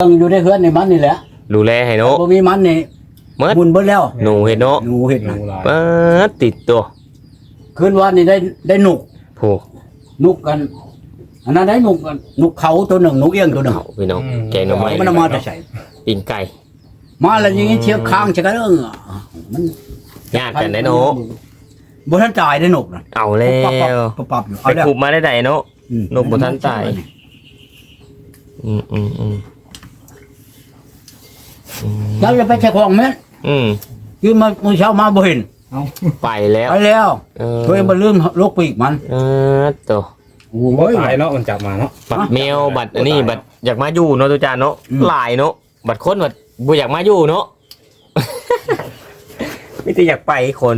เบิ่งอยู่ในเฮือนในมันนี่แหละดูแลให้เนาะบ่มีมันนี่เมิดหมุนเบิดแล้วหนูเห็นเนาะหนูเห็ดหนูนะลายเปิดติดตัวคืนวันนี่ได้ได้หนุกผู้หนุกกันอันนั้นได้หนุกกันหนุกเขาตัวหนึ่งหนุกเอี้ยงตัวหนึ่งเขาพี่น้องแกงหน่อไม้มันเอามาแต่ใส่ปิ้งไก่มาแล้วอย่างงี้เชียบค้างจะกันเออมันญาติกันได้เนาะบ่ทันตายได้หนุกนะเอาแล้วปั๊บปั๊บอยู่เอาไปแล้วขุบมาได้ไดเนาะอืมหนุกบ่ทันตายอืมอืมอืม อืมแล้วจะไปเช็คของแม่นอืมยืมมามื้อเช้ามาบ่เห็นไปแล้วไปแล้วเออตัวเองบ่ลืมลกปีกมันเออตัวโอ้โอ้ย ตายเนาะมันจับมาเนาะ บัตรแมวบัตรอันนี้บัตรอยากมาอยู่เนาะตุจานเนาะอืม หลายเนาะบัตรคนบัตรบ่อยากมาอยู่เนาะ ไม่ได้อยากไปคน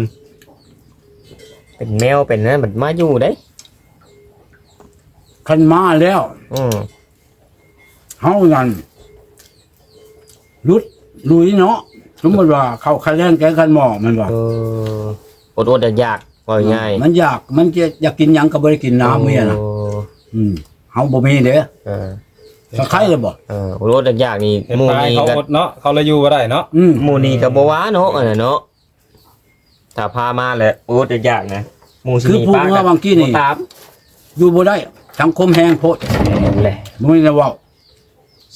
เป็นแมวเป็นนั่นบัตรมาอยู่ได้คันมาแล้วอืมเฮานั่นรุด ลุยเนาะสมมติว่าเขาคะแนนแกงคันหมอมันว่าเอออดอดๆอยากๆว่าง่ายมันอยากมันจะอยากกินหยังก็บ่ได้กินน้ำเมียนะโอ้อืมเฮาบ่มีเด้อเออถ้าใครเลยบ่เอออดอดๆอยากๆนี่เห็นหมูตายนี่เขากับอดเนาะเขาเลยอยู่บ่ได้เนาะอืมหมูนี่กับบัวาเนาะอันนั้นเนาะถ้าพามาแหละอดอดอยากๆนะหมูสิคือมีพูดป้าว่าบางกี้นี่ตามอยู่บ่ได้สังคมแฮงโพดแหละบ่มีนะเว้า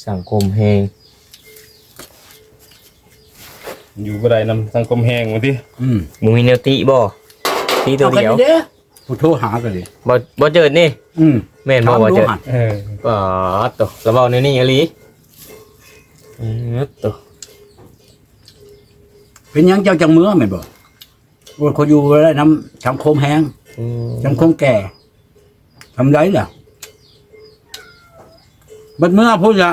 สังคมแฮง อยู่บ่ได้นำสังคมแห้งมาที่อืมหมูมีแนวติบ่ตีตัวเดียวอากันเด้อผู้โทรหากันเลยบ่บ่เจิดนี่อืมแม่นบ่ถามบ่ดูเจิดหั่นเอออ๋อตวแล้วเว้าในนี่อีหลีอือตวเป็นหยังเจ้าจังเมือแม่นบ่ว่าคนอยู่บ่ได้นํสังคมแฮงอืมสังคมแก่ทำไรล่ะบัดเมื่อพูดละ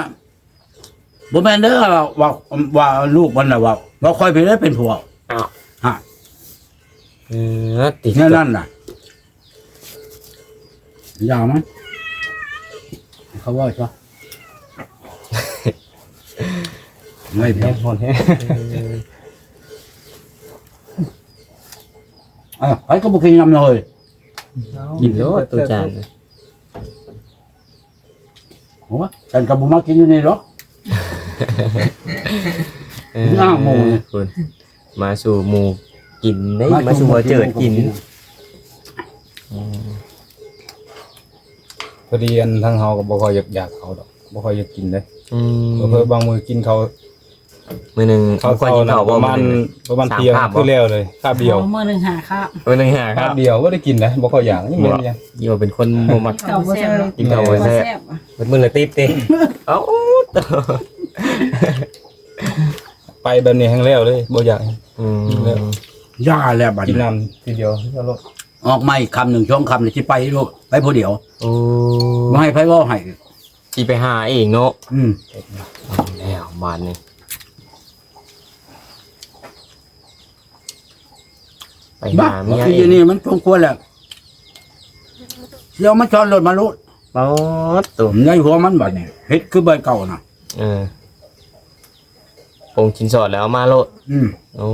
บ่แม่นเด้อว่าว่าว่าลูกมันน่ะว่าว่าค่อยไปได้เป็นผัวอ้าวฮะอือติดนั่นนั่นน่ะยาวมั้ยเขาว่าซะไม่แห้เพียงหอนแห้งอะไปก็บ่กินนำเลยกินโลดตัวจานโอ้ฉันก็บ่มากินอยู่นี่หรอกเออ หน้าหมู่ คุณมาสู่หมู่กินได้มาสู่บ่เจิดกินพอดีอันทางเฮาก็บ่ค่อยอยากอยากเขาดอกบ่ค่อยอยากกินเลยอืมเพิ่นบางมื้อกินเขามื้อหนึงเขาควรเขากินน่ะข้าวปบ่ระมาณประมาณเที่ยงคืคือแล้วเลยคาบเดียวอามือหนึ่งหาครับมื้อหนึงหาคคารับบเดียวบ่ได้กินนะบ่ค่อยอยากนี่แม่นยังอยู่ว่าเป็นคนบ่มัก เก่าบ่แซ่บกินข้าวบ่แซ่บอะ เป็นมื้อละติดติ เอ้า ไปแบบนี้แห้งแล้วเลยบ่อยาก อืมยาแล้วบัดกินนี้น้ำทีเดียวแล้วลดออกไม่คำหนึ่งช่องคำนี่สิไปลูกไปผู้เดียวโอ้บ่ให้ไผเว้าให้สิไปหาเองเนาะอืมเอาแล้วบาดนี้ไปบ้าหาเมื่เมีอยกี้เออยู่งนี่มันสมควรแล้วเดี๋ยวมันจอดรถมาลุดป๊อดตัวในหัวมันบัดนี้เฮ็ดคือใบเก่าน่ะเออ ปรุงชิ้นสอดแล้วเอามาโลดอืมโอ้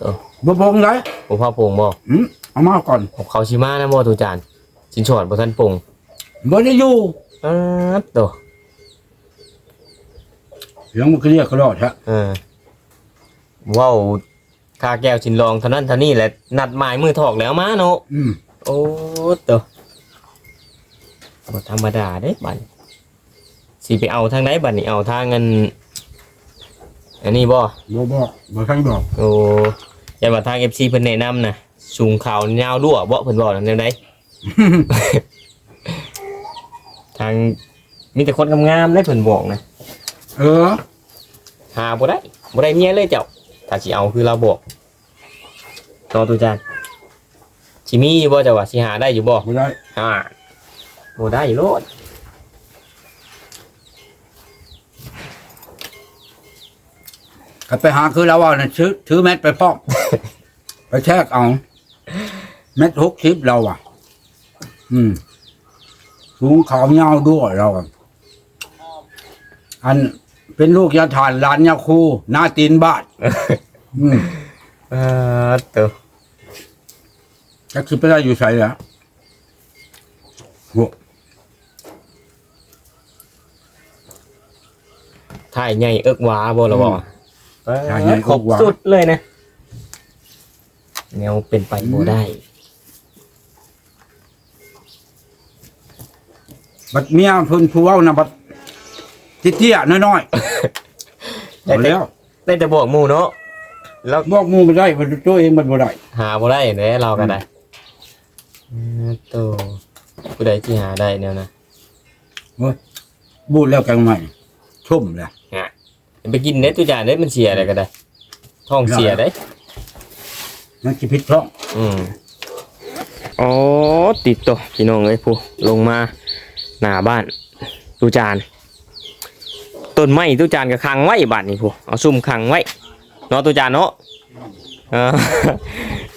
ตัวบ่พงได้ผมพาปรุงบ่อืมเอามาก่อนผมเขาชิมานะบ่ตูจานชิ้นสอดบ่ทันปรุงบ่ได้อยู่เออตัวเสียงมันก็เรียกก็รอดฮะเออว้าวคาแก้วชินรองเท่านั้นเท่านี้แหละนัดหมายมือถอกแล้วมาเนาะอืมโอ้ตัวบ่ธรรมดาเด้บัดนี้สิไปเอาทางไหนบัดนี้เอาทางเงิน อันนี้บ่บ่บอกบ่ใครบอกโอ้ยามาทาง FC เพิ่นแนะนำนะสูงขาวยาวรั่วบ่เพิ่นบอกนั่นแนวใด ทางมีแต่คนงามๆได้เพิ่นบอกนะเออหาบ่ได้บ่ได้เมียเลยเจ้าถ้าสิเอาคือเราบอกต่อตูจานสิมีอยู่บ่เจ้าว่าสิหาได้อยู่บ่บ่ได้อ่าบ่ได้โลด ก็ไปหาคือเราเอาน่ะซื้อถือแมทไปพร้อมไปแทกเอาแมทหกทิปเราอะ อืมสูงขาวยาวด้วยเราอะอันเป็นลูกยาฐานหลานยาคูหน้าตีนบาท อืมเออตัวจะคือไปได้อยู่ใส่แล้วโหถ่ายใหญ่เอิกหวาบ่ล่ะบ่ ถ่ายใหญ่ครบเอิกหวาสุดเลยนะแนวเป็นไปบ่ได้ บัดเมียเพิ่นผู้เว้านะบัดเตี้ยๆน้อยๆเอาแล้วได้แต่บอกหมู่เนาะแล้วบอกหมูไม่ได้มันตัวเองมันบ่ได้หาบ่ได้เด้เราก็ได้อืมโตผู้ใดที่หาได้แนวนะบูดแล้วกันใหม่ชุ่มแล้ว ไปกินเด้ตุจานเด้มันเสียอะไรก็ได้ ท้องเสียได้นั่นคิดผิดเพราะอืมอ๋อติดตัวพี่น้องเอ้ยผู้ลงมาหน้าบ้านตุจานต้นไม้ตุจานก็ขังไว้บ้านนี่ผู้เอาซุ่มขังไว้เนาะตุจานเนาะเออ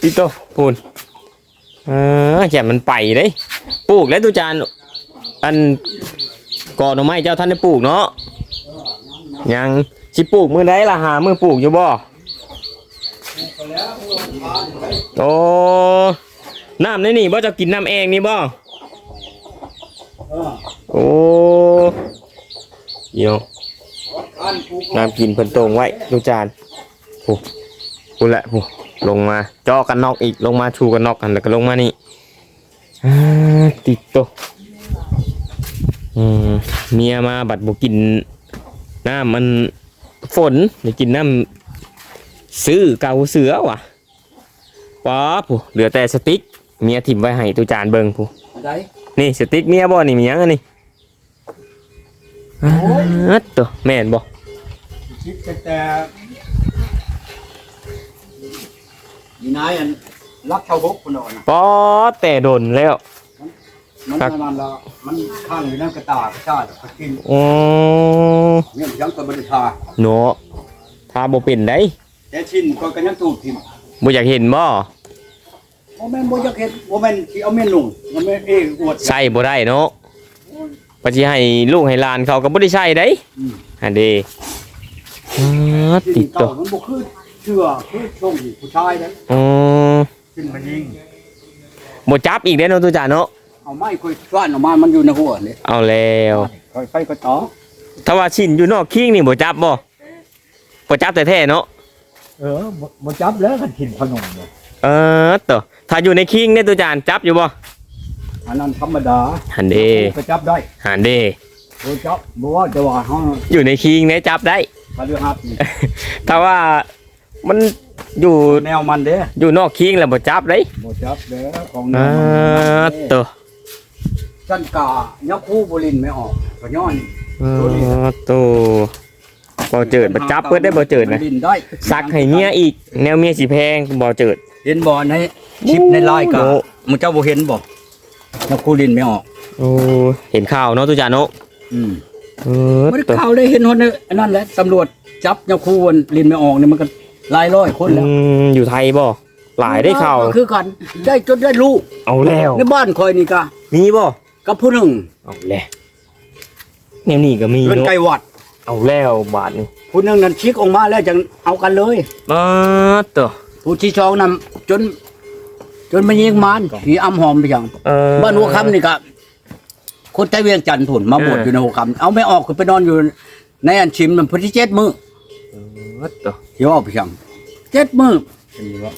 ติดตัวพูนเออแค่มันไปเด้ปลูกแล้วตุจานอันก่อนหน่อไม้เจ้าท่านได้ปลูกเนาะ ยังสิปลูกมือใดล่ะหามือปลูกอยู่บ่โอ้น้ำในนี่บ่จะกินน้ำเองนี่บ่โอ้เดี๋ยวน้ำกินเพิ่นตรงไว้ดูจานโอ้พูดละโอ้ลงมาจอกันนอกอีกลงมาชูกันนอกกันแล้วก็ลงมานี่ติดโตะอืมเมียมาบัดบ่กิน น้ำมันฝนได้กินน้ำซื้อเกาเสือว่ะป๊าผู้เหลือแต่สติ๊กเมียถิ่มไว้ให้ตุจานเบิงผู้ได้นี่สติ๊กเมียบ่นี่มีหยังอันนี้อ้าตัวแม่นบ่คิดแต่แต่ยีนายอันรักชาวบกคนนอนน่ะป๊อแต่โดนแล้วมันครับนานๆแล้ว มันข้างอยู่นั่นกระตากระชาติก็กินโอ้เนี่ยยังตัวบริทาโนถ้าบ่เป็นได้แต่ชินก็กันยังตูดทิมบ่อยากเห็นบ่โมเมนต์โมจะเห็นโมเมนต์ที่เอาเมนลงโมเมนต์เองอวดใช่บ่ได้เนาะปฏิให้ลูกให้หลานเขาก็บ่ได้ใช่ได้อืมอันเด้อ้าที่ติดเก่าตัวมันบ่คือเชื่อคือชงผู้ชายนะอ๋อขึ้นมายิงบ่จับอีกเด้เนาะตุจานเนาะ เอาไม้คุยฟ้านออกมา มันอยู่ในหัวนี่เอาแล้วค่อยไปก็ต่อถ้าว่าชินอยู่นอกคิงนี่บ่จับบ่บ่จับแต่แท้ๆเนาะเออบ่จับแล้วกันกินขนมเนี่ยเออตัวถ้าอยู่ในคิงเนี่ยตัวจานจับอยู่บ่อันนั้นธรรมดาหันเดก็จับได้หันเดบ่จับบ่ว่าจะว่าเฮาอยู่ในคิงเนี่ยจับได้พฤหัสนี่ถ้าว่ามันอยู่แนวมันเด้อยู่นอกคิงแล้วบ่จับได้บ่จับเด้อของแนอ่าวมันตัว จันกายักคู่บ่ลินไม่ออกก็ย้อนอ่าตัวบ่เจิดบ่จับเพิ่นได้บ่เจิดนะลินได้ซักให้เมียอีก แนวเมียสิแพงบ่เจิด เห็นบ่ในคลิปในไลน์ก็โอ้มึงเจ้าบ่เห็นบ่ยักคู่ลินไม่ออกโอ้เห็นข่าวเนาะตัวจานเนาะอืมเออบ่ได้ตัวข่าวได้เห็นฮอดในอันนั้นแหละตำรวจจับยักคู่ลินไม่ออกนี่มันก็หลายร้อยคนแล้วอืมอยู่ไทยบ่หลายได้ข่าวก็คือกันได้จนได้ลูกเอาแล้วในบ้านคอยนี่ก็มีบ่ กับผู้หนึ่งเอาแล้วแนวนี้ก็มีเงินเนาะไก่วัด เอาแล้วบาทนี่ผู้หนึ่งนั้นชิกออกมาแล้วจังเอากันเลยมาตัวผู้ที่สองนั้นจน จนมันยิงมันผีอำหอมไปอย่างเออ บ้านหัวคำนี่ก็คนใต้เวียงจันทน์ผุนมาบวชเออออ ยู่ในหัวคำเอาไม่ออกคือไปนอนอยู่ในอันชิมมันพุทธิเจ็ดมือตัวที่ว่าไปอย่างเจ็ดมือมีว่า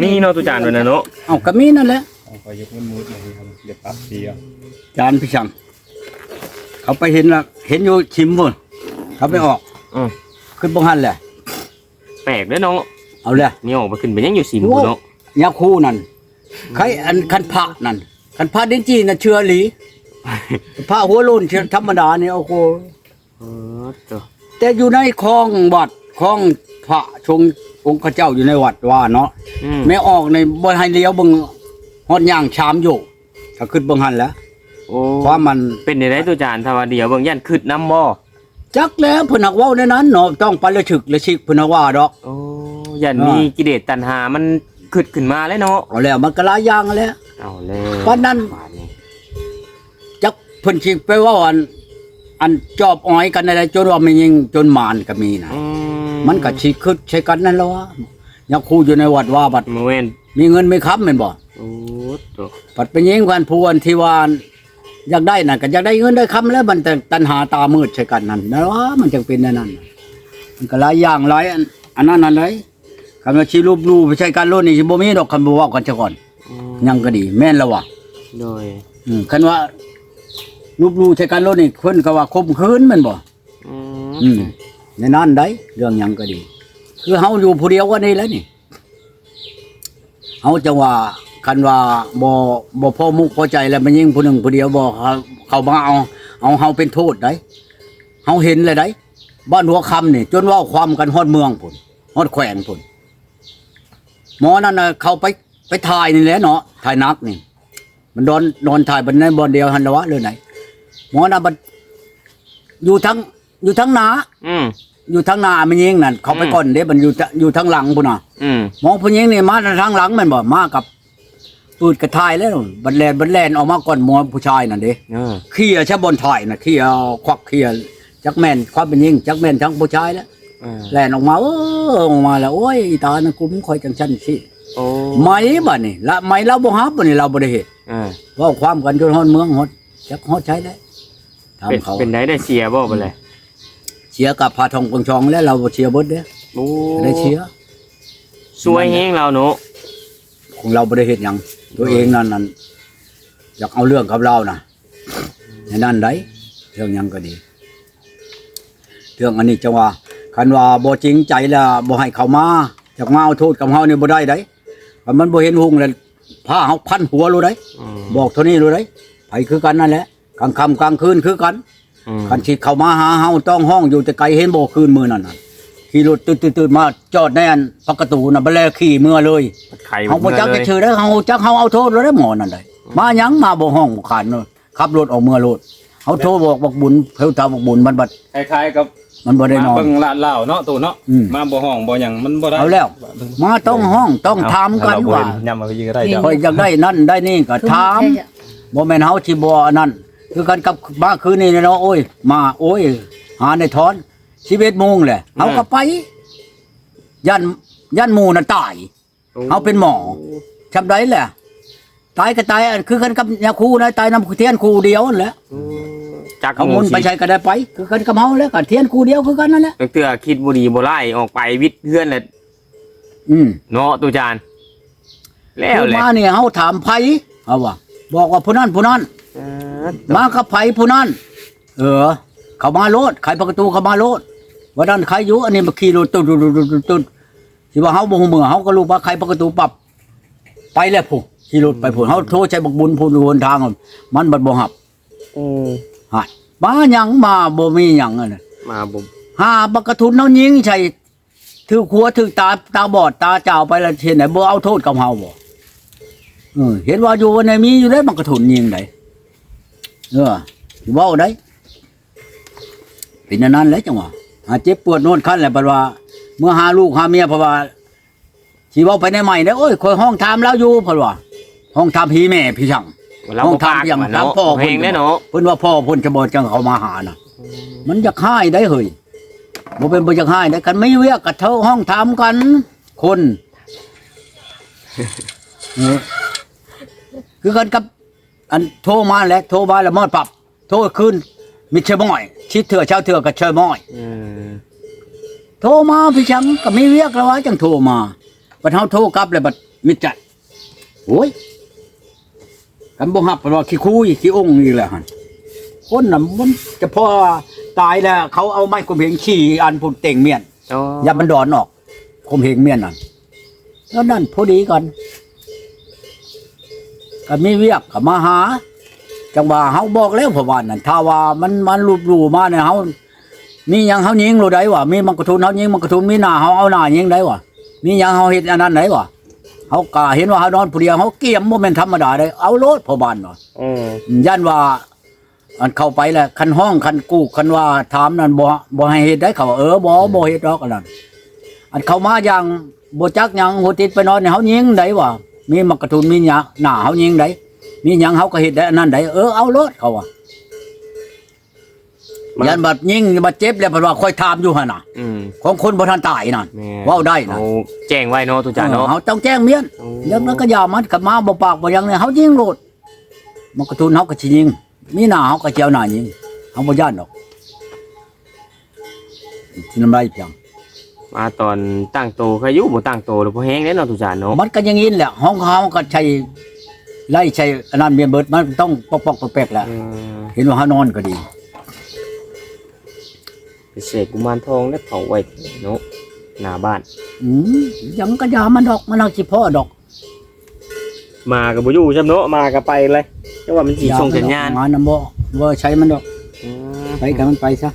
มีเนาะตุจานด้วยนะเนาะเอากระมีนั่นแหละ เอาไปยกมันมืดเลยครับเดี๋ยวปรับเสียจานพิชังเขาไปเห็นละเห็นอยู่ชิมพุ่นเขาไปออกอืมขึ้นบงหันแหละแปลกเด้อเนาะเอาเลยนี่ออกมาขึ้นไปยังอยู่สิมโอ้เนาะยาคู่นั่นใครอันคันพระนั่นคันพระดินจีน่ะเชื่อหลีพระหัวโลุนเชื่อธรรมดาเนี่ยโอ้โหเออตัวแต่อยู่ในคลองวัดคลองพระชงองค์ข้าเจ้าอยู่ในวัดว่าเนาะอืมไม่ออกในบนให้เลี้ยวเบิ่ง ฮอดย่างชามอยู่ก็ขึ้นเบิ่งหันแหล้วโอ้ความมันเป็นได้ตุจานถ้าว่าเดี๋ยวเบิ่งยันขึ้นน้ำบ่จักแล้วเพิ่นนักเว้าในนั้นเนาะต้องไปละฉึกละชิกเพิ่นนักว่าดอก โอ้ยันมีกิเลสตัณหามันขึ้นขึ้นมาแล้วเนาะเอาแล้วมันก็หลายอย่างแล้วเอาแล้วเพราะนั้นบาดนี้จักเพิ่นสิไปเว่าอันอันจอบอ้อยกันอะไรจนว่ามันยิงจนมานก็มีนะอืมันก็สิคึดใช้กันนั่นแหละวะยักครูอยู่ในวัดว่าบัดโมเมน มีเงินไม่ค้ำแม่นบ่โอ้ตัวปัดไปยิงกันผู้อันที่ว่าอันอยากได้น่ะก็อยากได้เงินได้คำแล้วมันแต่ตัณหาตามืดใช่กันนั่นนะว่ามันจึงเป็นแน่นั่นน่ะมันก็หลายอย่างหลายอันอันนั้นอันไหนคำว่าชีรูปรูปใช่การโลดนี่สิบ่มีดอกคำบ่เว้ากันซะก่อนอืมยังก็ดีแม่นแล้วว่ะโดยอืมคันว่ารูปรูปใช่การโลดนี่เพิ่นก็ว่าคมคืนแมันบ่อือืมมในนั้นได้เรื่องหยังก็ดี คือเฮาอยู่ผู้เดียวกันนี่แหล้วนี่ เฮาจะว่าคันว่าบ่บ่พ่อมุกพอใจแล้วมันยิ่งผู้หนึ่งผู้เดียวบ่เขาเขามาเอาเอาเฮาเป็นโทษได้เฮาเห็นเลยได้บ้านหัวคำนี่จนว่าความกันฮอดเมืองพุ่นฮอดแขวงพุ่นหมอนั่นน่ะเขาไปไปถ่ายนี่แหละเนาะถ่ายนักนี่ มันโดนโดนถ่ายบนในบนเดียวหันละวะเรื่องไหนหมอน่ะบัดอยู่ทั้งอยู่ทั้งนาอืม อยู่ทางหน้ามันยิงนั่นเขาไปอืมก่อนเด้มันอยู่ทะอยู่ทางหลังพุ่นน่ะอืมมองผู้หญิงนี่มาทางหลังแมันบ่มากับปืดกระทายแล้วบัดแลนบัดแลนออกมาก่อนหมอผู้ชายนั่นเด้เออเขี้ยชะบนถ่ายน่ะเขี้ยควักเขี้ยจักแม่นความเป็นยิงจักแม่นทั้งผู้ชายแล้วเออแลนออกมาเออออกมาแล้วโอ้ยอีตานะกูมึงคอยจังซั่นสิโอ้ไหมบัดนี่ละไหมเราบ่ฮับบัดนี่เราบ่ได้เฮ็ดเออเว้าความกันจนฮอดเมืองฮอดจักฮอดใช้ได้ถามเป็นเขาเป็นได้ได้เสียบ่ไปเลย เชียร์กับพาทองกงชองแล้วเราบ่เชียร์เบิดเด้โอ้ได้เชียร์สวยแฮงเราเนาะของเราไม่ได้เห็นอย่างตัวเองนั่นนั่นอยากเอาเรื่องกับเรานะในนั่นได้เรื่องหยังก็ดี เรื่องอันนี้จะว่าคันว่าบ่จริงใจแล้วบ่ให้เขามาจากมาเอาโทษกับเฮานี่บ่ได้ได้คันมันบ่เห็นหุงแล้วผ้าเฮาพันหัวรู้ได้อืมบอกเท่านี้รู้ได้ไผคือกันนั่นแหละกลางค่ำกลางคืนคือกันอืม คันสิเข้ามาหาเฮาต้องห้องอยู่แต่ไกลเห็นบ่คืนมื้อนั่นน่ะขี่รถตืดๆๆมาจอดแน่นประกตูน่ะบ่แลขี่เมื่อเลยไข่เขาบ่จักจะชื่อได้อเขาจักเขาเอาโทษแล้วได้อหมอนั่นได้มาหยังมาบ่ห้องบ่ขานเนอะขับรถออกเมืองรถเขาโทรบอกบอกบุญเพิ่นทาบอกบุญมันบัดคล้ายๆกับมันบ่ได้นมาอนเบิ่งลาดเหล้าเนาะตู่เนาะอืมมาบ่ห้องบ่หยังมันบ่ได้เอาแล้ว มาต้องห้องต้องถามกันว่าย่ำมาไปยิงก็ได้จ้ะข่อยอยากได้นั่นได้นี่ก็ถามบ่แม่นเฮาสิบ่อันนั้น คือกันกับมาคืนนี้เนาะโอ้ย มาโอ้ย หาในทอน11โมงแหละเฮาก็ไป ยันยันหมู่น่ะตายเอาเป็นหมอชำไดแหละตายก็ตายอันคือกันกับยาคูนะตายนำเทียนคูเดียวนั่นแหละจักเขามุนไปใช้ก็ได้ไป คือกันกับเฮาแล้วก็เทียนคูเดียวคือกันนั่นแหละตั้งเตือคิดบุรีบ่ไล่ออกไปวิทย์เพื่อนแหละอืมเนาะตูจานแล้วคือแหละมาเนี่ยเฮาถามไผเอาว่าบอกว่าผู้นั้นผู้นั้นเออ มากับไผผู้นั้นเออ เขามาโลดไขประตูเขามาโลดว่านั้นใครอยู่อันนี้มาขี่รถตุ๊ดตุ๊ดตุ๊ดตุ๊ดตุ๊ดสิว่าเฮาบ่ฮู้มือเฮาก็รู้ว่าใครประตูปรับ ไปแล้วผู้ขี่รถไปผู้เฮาโทรใช้บักบุญผู้หนทาง มันบัดบ่ฮับอืมหายมาหยังมาบ่มีหยังอะน่ะมาบ่หาบักกระทุนเฮายิงใช่ถือขัวถือตาตาบอดตาเจ้าไปแล้วเห็นไหนบ่เอาโทษกับเฮาบ่เออเห็นว่าอยู่ในมีอยู่ได้บักกระทุนยิงได้ เออสิเว้าได้เป็นอันนั้นแหละจังหวะหาเจ็บปวดโน่นขั้นแหละบัดว่า เมื่อหาลูกหาเมียเพราะว่าสิเว้าไปในใหม่ได้โอ้ยคอยห้องถามแล้วอยู่เพราะว่า ห้องถามพี่แม่พี่ช่างเราห้องบ่ปากทำอย่างเนาะทำพ่อเพลงแน่เนาะเพิ่นว่าพ่อเพิ่นจะบ่จังเขามาหาน่ะ มันจะค่ายได้เฮ้ยบ่เป็นบ่จะค่ายได้กันไม่เวียกกับเท่าห้องถามกัน คนเออคือกันกับ อันโทรมาแล้วโทรมาแล้วมอดปรับ โทรคืนมิเชอร์มอย ชิดเถื่อเช้าเถื่อกับเชอร์มอย อืมโทรมาพี่ชังก็ไม่เวียกแล้วว่าจังโทรมาบัดเฮาโทรกลับแล้วบัดมิดจัดโอ้ยกันบ่ฮับเพราะว่าขี้คุยขี้องอีกแล้วหั่นคนน่ะมันจะพอตายแล้ว เขาเอาไม้กลมเหงขี่อันพุ่นเต่งเมียน อ๋ออย่ามันดอนออกคมเหงเมียนนั่นแล้วนั่นพอดีกัน ก็มีเวียกก็มาหา จังว่าเฮาบอกแล้วเพราะว่านั่นถ้าว่ามันมันรูปรูมาเนี่ยเฮามีหยังเฮายิงรู้ได้ว่ามีมังกรทุนเฮายิงมังกรทุนมีหน้าเฮาเอาหน้ายิงได้ว่ามีหยังเฮาเฮ็ดอันนั้นได้ว่าเฮากะเห็นว่าเฮานอนผู้เดียวเฮาเกี่ยมบ่แม่นธรรมดาได้เอาโลดพ่อบ้านว่าอืมย่านว่าอันเข้าไปแหละคันห้องคันกู้คันว่าถามนั่นบ่บ่ให้เฮ็ดได้เขาว่าเออบ่บ่เฮ็ดดอกอันนั้นอันเข้ามาอย่างบ่จักหยังหัวติดไปนอนเนี่ยเฮายิงได้ว่า มีมักกระทุนมีหยังหน้าเฮายิงได้มีหยังเฮาก็เฮ็ดได้อันนั้นได้เออเอาโลดเขาว่ามัน ยันบัดยิงบัดเจ็บแล้วเพิ่นว่าค่อยถามอยู่หั่นน่ะ อืม ของคนบ่ทันตายนั่นแม่ เว้าได้นะเอาแจ้งไว้เนาะตูจานเนาะเฮาต้องแจ้งเมียนโอ้ เรื่องนั้นก็อย่ามันกลับมาบ่ปากบ่หยังเนี่ยเฮายิงโลดมักกระทุนเฮาก็สิยิง มีหน้าเฮาก็เจียวหน้ายิงเฮาบ่ย่านดอกสิน้ำลายเพียง มาตอนตั้งโตเคยอยู่บ่ตั้งโตแล้วพอแห้งแล้วเนาะตุจานเนาะมันก็อยังงี้แหละห้องเขาก็ใช้ไล่ใช้อันนั้นเมียเบิดมันต้องปอกปอกๆแปลกๆแหละอืมเห็นว่าเขานอนก็ดี ไปเสกกุมารทองแล้วเผาไว้เนาะหน้าบ้านอืมยังกระยามันดอกมันเอาสิพ่อดอกมากับบ่อยู่จำเนาะมากับไปเลยแต่ว่ามันสิส่งสัญญาณงานนะบ่บ่ใช้มันดอกอืมไปกันมันไปซะ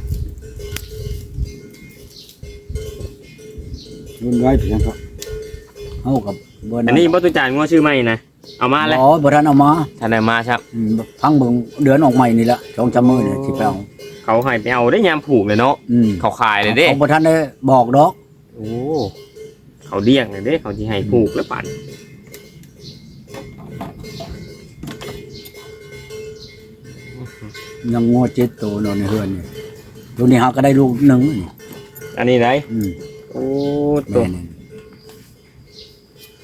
รุ่นไว้เพียงครับเฮากับบ่อันนี้บ่ตุจานงัวชื่อใหม่นะเอามาเลยอ๋อบ่ทันเอามาท่านได้มาครับอืมพังเบิ่งเดือนออกใหม่นี่ละสองจำมือนี่สิไปเอาเขาให้ไปเอาได้ยามผูกเลยเนาะอืมเขาขายเลยเด้เขาบ่ทันได้บอกดอกโอ้เขาเลี้ยงเลยเด้เขาสิให้ผูกแล้วปั่นยังงอเจ็ดตัวเนาะในเฮือนนี่ตัวนี้หาก็ได้ลูกหนึงนี่อันนี้ไหนอืม โอ้ตัแม่วนี่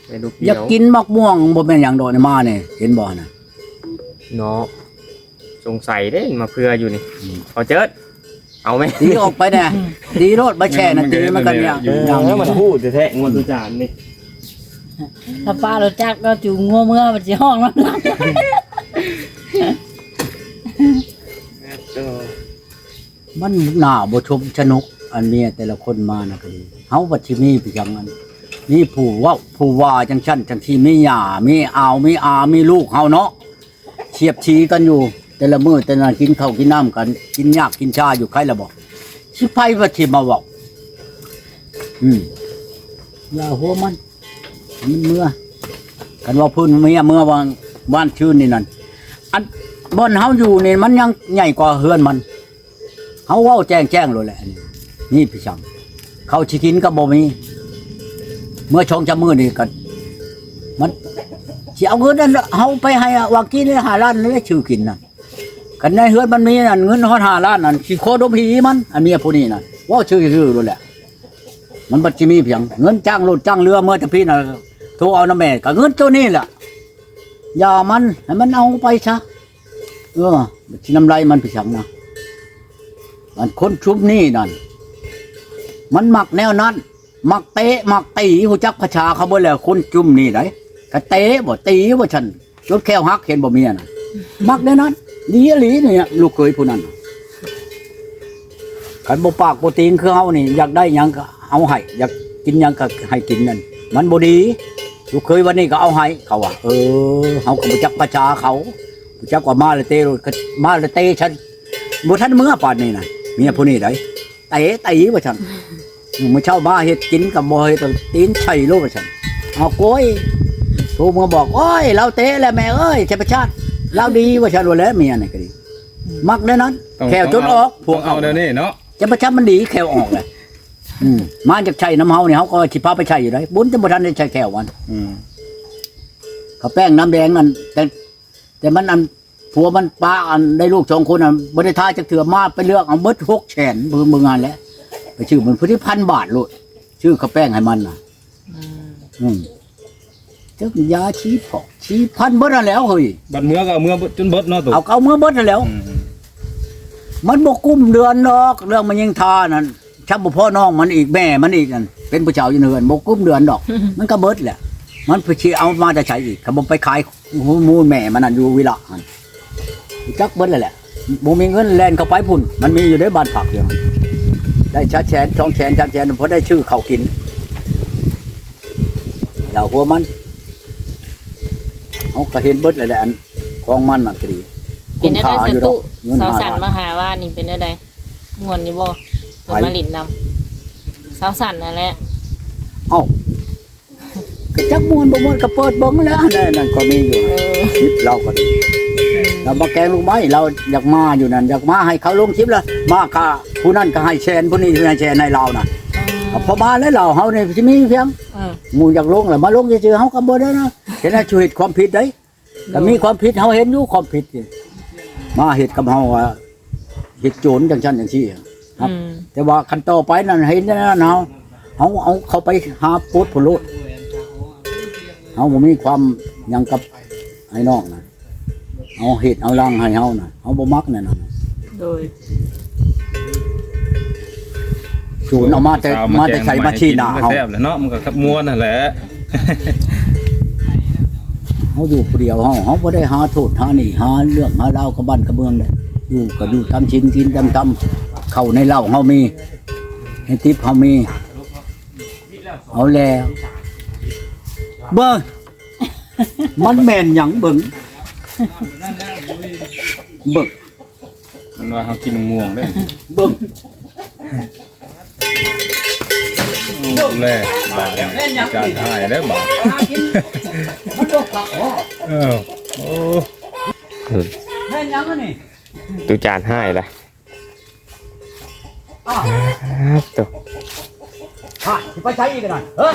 ไปดูอยากกินมักม่วงบ่แม่นหยังดอกนี่มานี่เห็นบ่น่ะเนาะสงสัยเด้มาเพื่ออยู่นี่อืมเอาเจิดเอาไหมตีออกไปแน่ตีโรดบ่แช่น่ะตีมันกันอย่างอย่างแล้วมันพูดแท้ๆงวดตุจานนี่ถ้าป้ารถจักรเราจูงงัวเมื่อมันสิห้องแล้วนะมันหน้าบ่ชมชนก อันเนี้ยแต่ละคนมาน่ะก็ดีเฮาบ่สิมีไปจังนั้นนี่ผู้เว้าผู้ว่าจังซั่นจังที่มีหญ้ามีอาวมีอามีลูกเฮาเนาะเฉียบชีกันอยู่ แต่ละมื้อแต่ละกินข้าวกินน้ำกัน กินยากกินชาอยู่ใครละบ่สิไผว่าสิมาเว้าอืมอย่าหัวมันมันเมื่อกันว่าพื้นเมียเมื่อวานบ้านชื่นนี่นั่นอันบ่อนเฮาอยู่นี่มันยังใหญ่กว่าเฮือนมันเฮาเว้าแจ้งแจ้งเลยแหละอั นี่พี่ชังเขาวสิกินก็บ่มี เมื่อชงจะมือนี่กันมันสิเอาเงินนั้นเฮาไปให้อวางกินหาล้านนี่ชื่อกินน่ะกันในเฮือนมันมีนั่นเงินฮอดหาล้านนั่นสิโคดมผีมันอันเมียผู้นี้นั่นเว่าชื่อชื่อเลยแหละ มันบัดสิมีเพียงเงินจ้างรถจ้างเรือเมื่อจะพี่น่ะโทรเอาน้ำแม่กับเงินตัวนี้แหละอย่ามันให้มันเอาไปซะเออชิน้ำลายมันไปสังนะมันคนชุบนี่นั่น มันหมักแนวนั้นหมักเตะหมักตีหูจักประชาเขาบ่แล้วคนจุ่มนี่ไหนกะเตะบ่ตีบ่ฉันรถแควหักเห็นบ่เมียน่ะหมักแนวนั้นดีอีหลีเนี่ยลูกเคยผู้นั้นกันบ่ปากบ่ตีนคือเฮานี่ อยากได้หยังก็เอาให้อยากกินหยังก็ให้กินนั่นมันบ่ดีลูกเคยวันนี้ก็เอาให้เขาว่าเออเฮาก็บ่จักประชาเขาบ่จักว่ามาเลยเตะมาเลยเตะฉันบ่ทันเมื่อป่านนี้น่ะเมียผู้นี้ได้เตะตีว่าฉัน มื้อเช้ามาเฮ็ดกินกับบ่เฮ็ดเอาตีนไช่โลว่าฉันเอาโกยโทรมาบอกโอ้ยเราเตะแล้วแม่เอ้ยเทพชาติเราดีว่าฉันว่าแล้วเมียนี่ก็ดี มักแน่นั้นต้องแขวจนออกพวกต้องเอาเดี๋ยวนี้เนาะจะประชับมันดีแขวออกเลยอืมมาจากชัยน้ำเฮาเนี่ยเขาก็ชิพาไปชัยอยู่ได้บุญจะบ่ทันได้ใช้แขวมันอืมเขาแป้งน้ำแดงนั่นแต่แต่มันอันผัวมันป้าอันได้ลูกสองคนอันบริทาจะเถื่อมาไปเลือกเอาเบิดหกแสนเบิ่งเบิ่งงานแล้วไป ชื่อมันพุทธิพันบาทโลดชื่อเขาแป้งให้มันน่ะ อืมเจ้ายาชี้ผอกชี้พันเบิดนั่นแล้วเฮ้ยบัดเมื่อก็เอาเมื่อจนเบิดเนาะตุ๊เอาเอาเมื่อเบิดนั่นแล้ว อืมมันบกกุ้มเดือนดอก เรื่องมันยังทานั่นชับบ่พ่อน้องมันอีกแม่มันอีกนั่นเป็นผู้เจ้าอยู่เนือนบกกุ้มเดือนดอก มันก็เบิดแหละ มันไปชี้เอามาจะใช้อีกเขาบอกไปขายหูมูลแม่มันนั่นอยู่วิละนั่นจักเบิดเลยแหละบ่มีเงินแลนเข้าไปพุ่น มันมีอยู่ในบ้านผักอยู่ ได้ชัดแชนช่องแชนชัดแชนเพราะได้ชื่อเขากินเราหัวมันเขาก็เห็นเบิดเลยแหละอันของมันน่ะก็ดีเป็นอะไรคุ้มค่าสอยู่ดตุอกเงินสาวหาสันล้านมาหาว่านี่เป็นอะไรงวนนี่บ่เพิ่นไปมาลินนำสาวสันนั่นแหละเอ้าก็จักมวนบ่มวนก็เปิดเบิ่งแล้วนั่นนั่นก็มีอยู่เออคลิปเราก็ดี เรามาแกงลูกไม้เราอยากมาอยู่นั่นอยากมาให้เขาลงคลิปแล้วมาค่ะผู้นั้นก็ให้แชนผู้นี้ให้แชนในเราน่ะเอาพอมาแล้วเราเฮานี่สิมีเพียงเออหมู่อยากลงแล้วมาลงซื่อๆเฮาก็บ่ได้นะเห็นว่าช่วยเฮ็ดความผิดได้ก็มีความผิดเฮาเห็นอยู่ความผิดนี่มาเฮ็ดกับเฮาว่าเฮ็ดโจรจังซั่นจังซี่ครับอืมแต่ว่าคันต่อไปนั่นเห็นแล้วนะเฮาเฮาเอาเขาไปหาปุ๊ดผลุเฮาบ่มีความหยังกับไอ้น้องนะ เฮเอาเห็ดเอาลังให้เฮาน่ะเฮาบ่มักนั่นน่ะโดยจูนเอามาแต่มาแต่ใส่มาที่หน้ามันก็เฮาแซ่บแหล้วเนาะมันก็ขับม้วนนั่นแหละเฮาอยู่ผู้เดียวเฮาเฮาบ่ได้หาโทษหานี่หาเรื่องหาราวกับบ้านกับเมืองเลยอยู่ก็อยู่ทำชิ้นกินทำทำเข้าในเหล้าเฮามีในทิพย์เฮามีเอาแล้วเบิ่งมันแม่นหยังเบิ่ง เบิ่งมันว่าเขากินม่วงได้เบิ่งแล่บาดจานหายแล้วบาดมันบ่ขักบ่เออโอ้แม่นหยังอันนี่ตูจานให้ละอ้าวครับตัว ha สิไปใช้อีกกันหน่อยเฮ้ย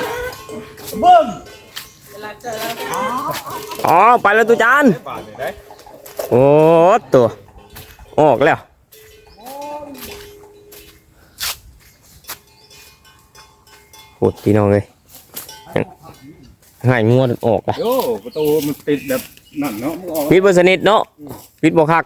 เบิ่งอ๋อไปแล้วตูจานบาดเลยได้ โอ้ตัวออกแล้วโหดพี่น้องเลยหายงัวจนออกละโอ้ประตูมันติดแบบนั่นเนาะมันออกปิดบสนิทเนาะปิดบ่คัก